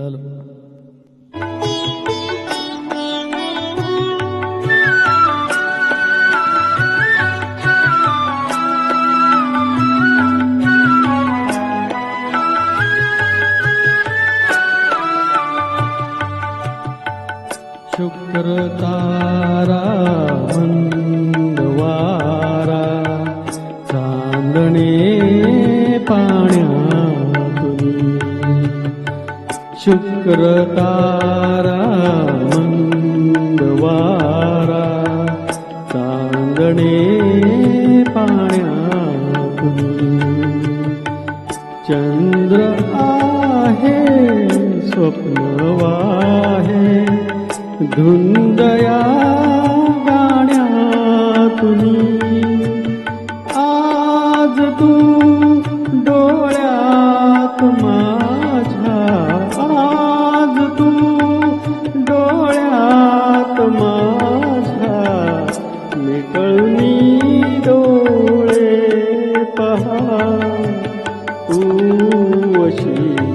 Hello शुक्र तारा मन शुक्रतारा मङ्गणे पाया चन्द्र है स्वप्नवा है धृन्दया वशी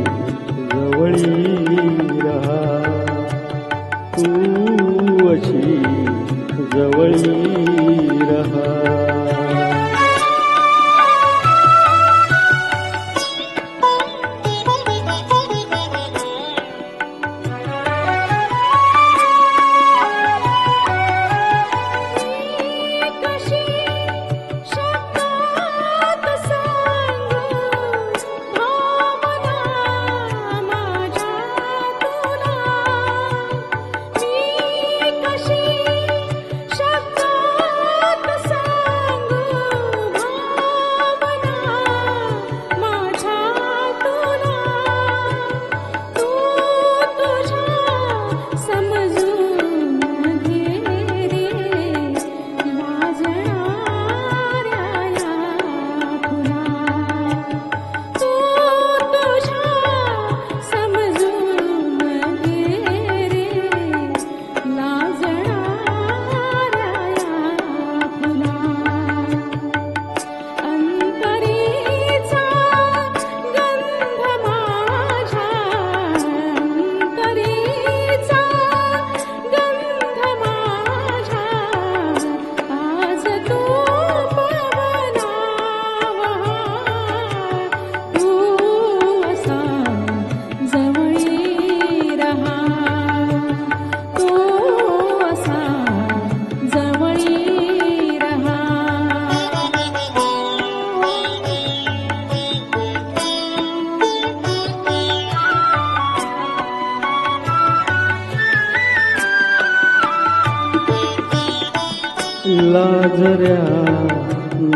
पांजऱ्या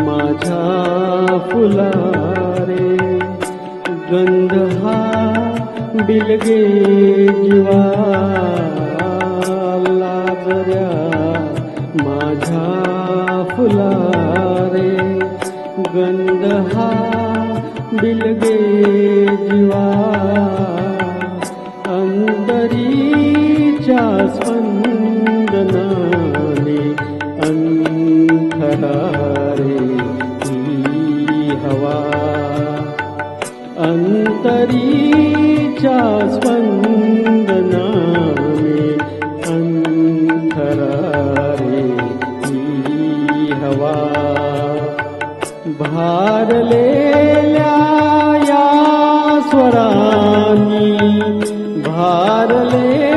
माझ्या फुलारे गंध हा बिलगे जीवा लाजऱ्या माझ्या फुलारे गंध हा बिलगे जीवा अंतरीच्या स्पंद ही हवा. अंतरीच्या स्पंदनामे अंतरारे ही हवा. भारलेल्या या स्वरानी भारले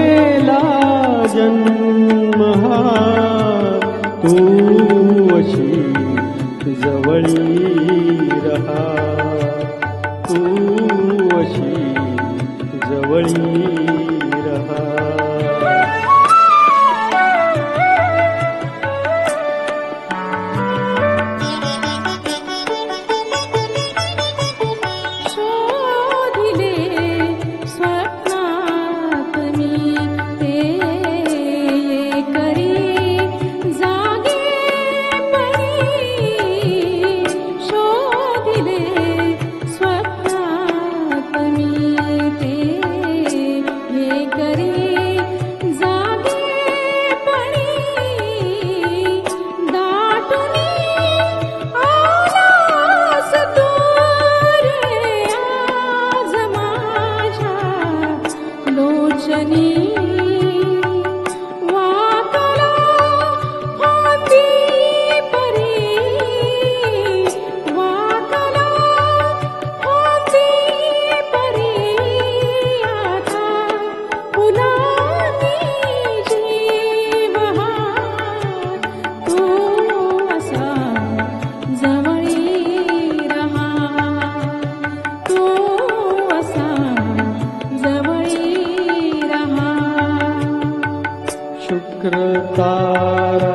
चक्र तारा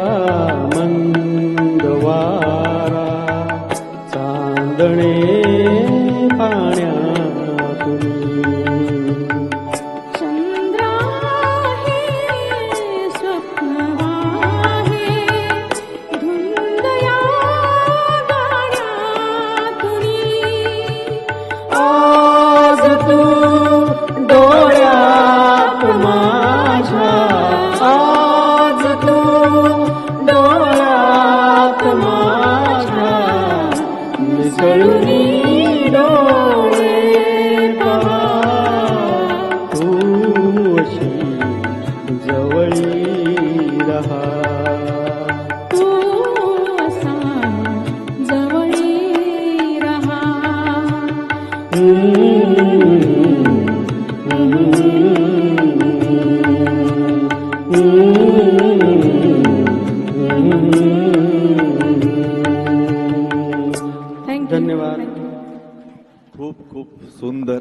धन्यवाद. खूप खूप सुंदर.